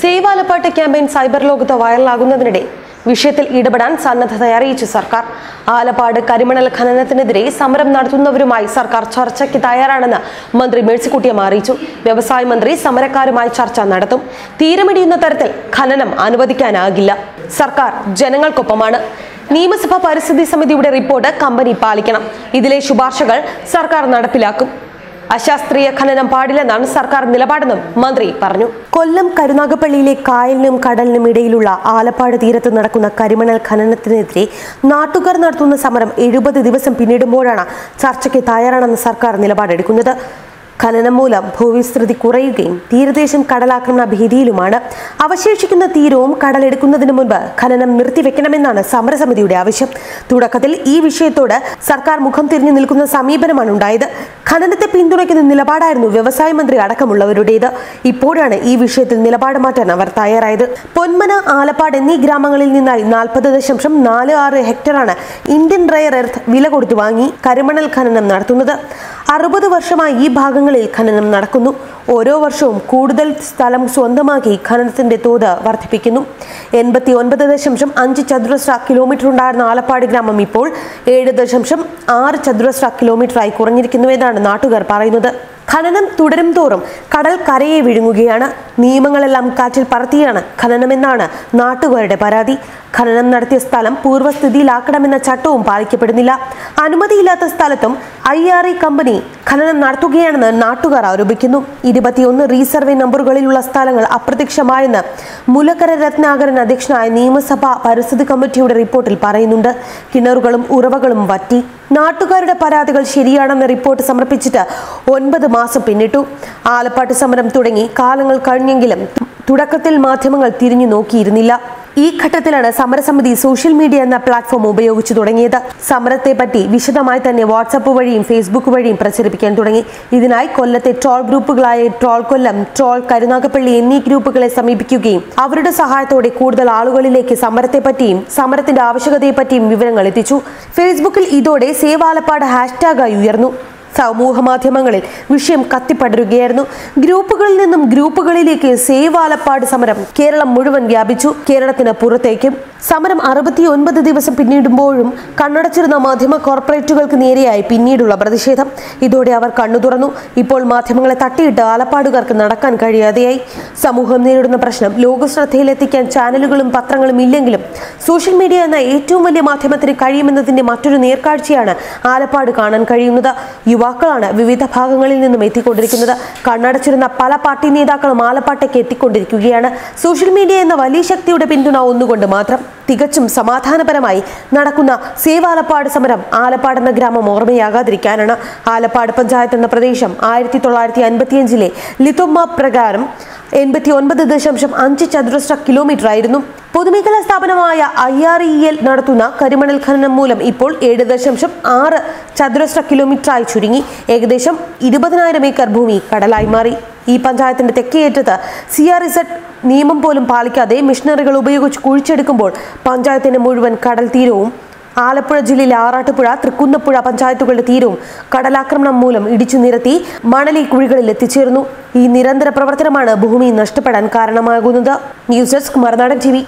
Save Alappad campaign cyber ലോകത്ത് വൈറലാകുന്നതിനിടെ വിഷയത്തിൽ ഇടപെടാൻ സന്നദ്ധത അറിയിച്ചു സർക്കാർ. ആലപ്പാട് കരിമണൽ ഖനനത്തിനെതിരെ സമരം നടത്തുന്നവരുമായി സർക്കാർ ചർച്ചയ്ക്ക് തയ്യാറാണെന്ന് മന്ത്രി മേഴ്സിക്കുട്ടിയമ്മ അറിയിച്ചു. വ്യവസായ മന്ത്രി സമരക്കാരുമായി ചർച്ച നടത്തും. തീരമിടിയുന്ന തരത്തിൽ ഖനനം അനുവദിക്കാനാകില്ല. സർക്കാർ ജനങ്ങൾക്കൊപ്പമാണ്. നിയമസഭാ പരിസ്ഥിതി സമിതിയുടെ റിപ്പോർട്ട് കമ്പനി പാലിക്കണം. ഇതിലെ ശുപാർശകൾ സർക്കാർ നടപ്പിലാക്കും. അശാസ്ത്രീയ ഖനനം പാടില്ലെന്നാണ് സർക്കാർ നിലപാടെന്നും മന്ത്രി പറഞ്ഞു. കൊല്ലം കരുനാഗപ്പള്ളിയിലെ കായലിനും കടലിനും ഇടയിലുള്ള ആലപ്പാട് തീരത്ത് നടക്കുന്ന കരിമണൽ ഖനനത്തിനെതിരെ നാട്ടുകാർ നടത്തുന്ന സമരം എഴുപത് ദിവസം പിന്നിടുമ്പോഴാണ് ചർച്ചയ്ക്ക് തയ്യാറാണെന്ന് സർക്കാർ നിലപാടെടുക്കുന്നത്. ഖനനം മൂലം ഭൂവിസ്തൃതി കുറയുകയും തീരദേശം കടലാക്രമണ ഭീതിയിലുമാണ്. അവശേഷിക്കുന്ന തീരവും കടലെടുക്കുന്നതിന് മുൻപ് ഖനനം നിർത്തിവെക്കണമെന്നാണ് സമരസമിതിയുടെ ആവശ്യം. തുടക്കത്തിൽ ഈ വിഷയത്തോട് സർക്കാർ മുഖം തിരിഞ്ഞു നിൽക്കുന്ന സമീപനമാണ് ഉണ്ടായത്. ഖനനത്തെ പിന്തുണയ്ക്കുന്ന നിലപാടായിരുന്നു വ്യവസായ മന്ത്രി അടക്കമുള്ളവരുടേത്. ഇപ്പോഴാണ് ഈ വിഷയത്തിൽ നിലപാട് മാറ്റാൻ അവർ തയ്യാറായത്. പൊന്മന ആലപ്പാട് എന്നീ ഗ്രാമങ്ങളിൽ നിന്നായി നാൽപ്പത് ദശാംശം നാല് ആറ് ഹെക്ടറാണ് ഇന്ത്യൻ റയർ എർത്ത് വില കൊടുത്തു വാങ്ങി കരിമണൽ ഖനനം നടത്തുന്നത്. അറുപത് വർഷമായി ഈ ഭാഗങ്ങളിൽ ഖനനം നടക്കുന്നു. ഓരോ വർഷവും കൂടുതൽ സ്ഥലം സ്വന്തമാക്കി ഖനനത്തിന്റെ തോത് വർദ്ധിപ്പിക്കുന്നു. എൺപത്തി ഒൻപത് ദശാംശം അഞ്ച് ചതുരശ്ര കിലോമീറ്റർ ഉണ്ടായിരുന്ന ആലപ്പാട് ഗ്രാമം ഇപ്പോൾ ഏഴ് ദശാംശം ആറ് ചതുരശ്ര കിലോമീറ്ററായി കുറഞ്ഞിരിക്കുന്നുവെന്നാണ് നാട്ടുകാർ പറയുന്നത്. ഖനനം തുടരും തോറും കടൽ കരയെ വിഴുങ്ങുകയാണ്. നിയമങ്ങളെല്ലാം കാറ്റിൽ പറത്തിയാണ് ഖനനമെന്നാണ് നാട്ടുകാരുടെ പരാതി. ഖനനം നടത്തിയ സ്ഥലം പൂർവസ്ഥിതിയിലാക്കണമെന്ന ചട്ടവും പാലിക്കപ്പെടുന്നില്ല. അനുമതിയില്ലാത്ത സ്ഥലത്തും ഐ ആർ ഇ കമ്പനി ഖനനം നടത്തുകയാണെന്ന് നാട്ടുകാർ ആരോപിക്കുന്നു. ഇരുപത്തിയൊന്ന് റീസർവേ നമ്പറുകളിലുള്ള സ്ഥലങ്ങൾ അപ്രത്യക്ഷമായെന്ന് മുലക്കര രത്നാകരൻ അധ്യക്ഷനായ നിയമസഭാ പരിസ്ഥിതി കമ്മിറ്റിയുടെ റിപ്പോർട്ടിൽ പറയുന്നുണ്ട്. കിണറുകളും ഉറവകളും വറ്റി. നാട്ടുകാരുടെ പരാതികൾ ശരിയാണെന്ന റിപ്പോർട്ട് സമർപ്പിച്ചിട്ട് ഒൻപത് മാസം പിന്നിട്ടു. ആലപ്പാട്ട് സമരം തുടങ്ങി. കാലങ്ങൾ കഴിഞ്ഞെങ്കിലും തുടക്കത്തിൽ മാധ്യമങ്ങൾ തിരിഞ്ഞു നോക്കിയിരുന്നില്ല ഈ ഘട്ടത്തിലാണ് സമരസമിതി സോഷ്യൽ മീഡിയ എന്ന പ്ലാറ്റ്ഫോം ഉപയോഗിച്ചു തുടങ്ങിയത്. സമരത്തെ പറ്റി വിശദമായി തന്നെ വാട്സപ്പ് വഴിയും ഫേസ്ബുക്ക് വഴിയും പ്രചരിപ്പിക്കാൻ തുടങ്ങി. ഇതിനായി കൊല്ലത്തെ ട്രോൾ ഗ്രൂപ്പുകളായ ട്രോൾ കൊല്ലം ട്രോൾ കരുനാഗപ്പള്ളി എന്നീ ഗ്രൂപ്പുകളെ സമീപിക്കുകയും അവരുടെ സഹായത്തോടെ കൂടുതൽ ആളുകളിലേക്ക് സമരത്തെ പറ്റിയും സമരത്തിന്റെ ആവശ്യകതയെപ്പറ്റിയും വിവരങ്ങൾ എത്തിച്ചു. ഫേസ്ബുക്കിൽ ഇതോടെ സേവ് ആലപ്പാട് ഹാഷ്ടാഗായി ഉയർന്നു. സമൂഹ മാധ്യമങ്ങളിൽ വിഷയം കത്തിപ്പടരുകയായിരുന്നു. ഗ്രൂപ്പുകളിൽ നിന്നും ഗ്രൂപ്പുകളിലേക്ക് സേവ് ആലപ്പാട് സമരം കേരളം മുഴുവൻ വ്യാപിച്ചു. കേരളത്തിന് പുറത്തേക്കും. സമരം അറുപത്തി ഒൻപത് ദിവസം പിന്നിടുമ്പോഴും കണ്ണടച്ചിരുന്ന മാധ്യമ കോർപ്പറേറ്റുകൾക്ക് നേരെയായി പിന്നീടുള്ള പ്രതിഷേധം. ഇതോടെ അവർ കണ്ണു തുറന്നു. ഇപ്പോൾ മാധ്യമങ്ങളെ തട്ടിയിട്ട് ആലപ്പാടുകാർക്ക് നടക്കാൻ കഴിയാതെയായി. സമൂഹം നേരിടുന്ന പ്രശ്നം ലോകശ്രദ്ധയിലെത്തിക്കാൻ ചാനലുകളും പത്രങ്ങളും ഇല്ലെങ്കിലും സോഷ്യൽ മീഡിയ എന്ന ഏറ്റവും വലിയ മാധ്യമത്തിന് കഴിയുമെന്നതിന്റെ മറ്റൊരു നേർക്കാഴ്ചയാണ് ആലപ്പാട് കാണാൻ കഴിയുന്നത്. യുവാക്കളാണ് വിവിധ ഭാഗങ്ങളിൽ നിന്നും എത്തിക്കൊണ്ടിരിക്കുന്നത്. കണ്ണടച്ചിരുന്ന പല പാർട്ടി നേതാക്കളും ആലപ്പാട്ടേക്ക് എത്തിക്കൊണ്ടിരിക്കുകയാണ്. സോഷ്യൽ മീഡിയ എന്ന വലിയ ശക്തിയുടെ പിന്തുണ ഒന്നുകൊണ്ട് മാത്രം തികച്ചും സമാധാനപരമായി നടക്കുന്ന സേവ് ആലപ്പാട് സമരം ആലപ്പാട് എന്ന ഗ്രാമം ഓർമ്മയാകാതിരിക്കാനാണ്. ആലപ്പാട് പഞ്ചായത്ത് എന്ന പ്രദേശം ആയിരത്തി തൊള്ളായിരത്തി അൻപത്തിയഞ്ചിലെ ലിത്തോമ പ്രകാരം എൺപത്തി ഒൻപത് ദശാംശം അഞ്ച് ചതുരശ്ര കിലോമീറ്റർ ആയിരുന്നു. പൊതുമേഖലാ സ്ഥാപനമായ ഐ ആർ ഇ എൽ നടത്തുന്ന കരിമണൽ ഖനനം മൂലം ഇപ്പോൾ ഏഴ് ദശാംശം ആറ് ചതുരശ്ര കിലോമീറ്ററായി ചുരുങ്ങി. ഏകദേശം ഇരുപതിനായിരം ഏക്കർ ഭൂമി കടലായി മാറി. ഈ പഞ്ചായത്തിന്റെ തെക്കേയറ്റത്ത് സി ആർ ഇസഡ് നിയമം പോലും പാലിക്കാതെ മിഷനറികൾ ഉപയോഗിച്ച് കുഴിച്ചെടുക്കുമ്പോൾ പഞ്ചായത്തിന്റെ മുഴുവൻ കടൽ തീരവും ആലപ്പുഴ ജില്ലയിലെ ആറാട്ടുപുഴ തൃക്കുന്നപ്പുഴ പഞ്ചായത്തുകളുടെ തീരവും കടലാക്രമണം മൂലം ഇടിച്ചു നിരത്തി മണലി കുഴികളിൽ എത്തിച്ചേർന്നു. ഈ നിരന്തര പ്രവർത്തനമാണ് ഭൂമി നഷ്ടപ്പെടാൻ കാരണമാകുന്നത്. ന്യൂസ് ഡെസ്ക് മറുനാടൻ ടി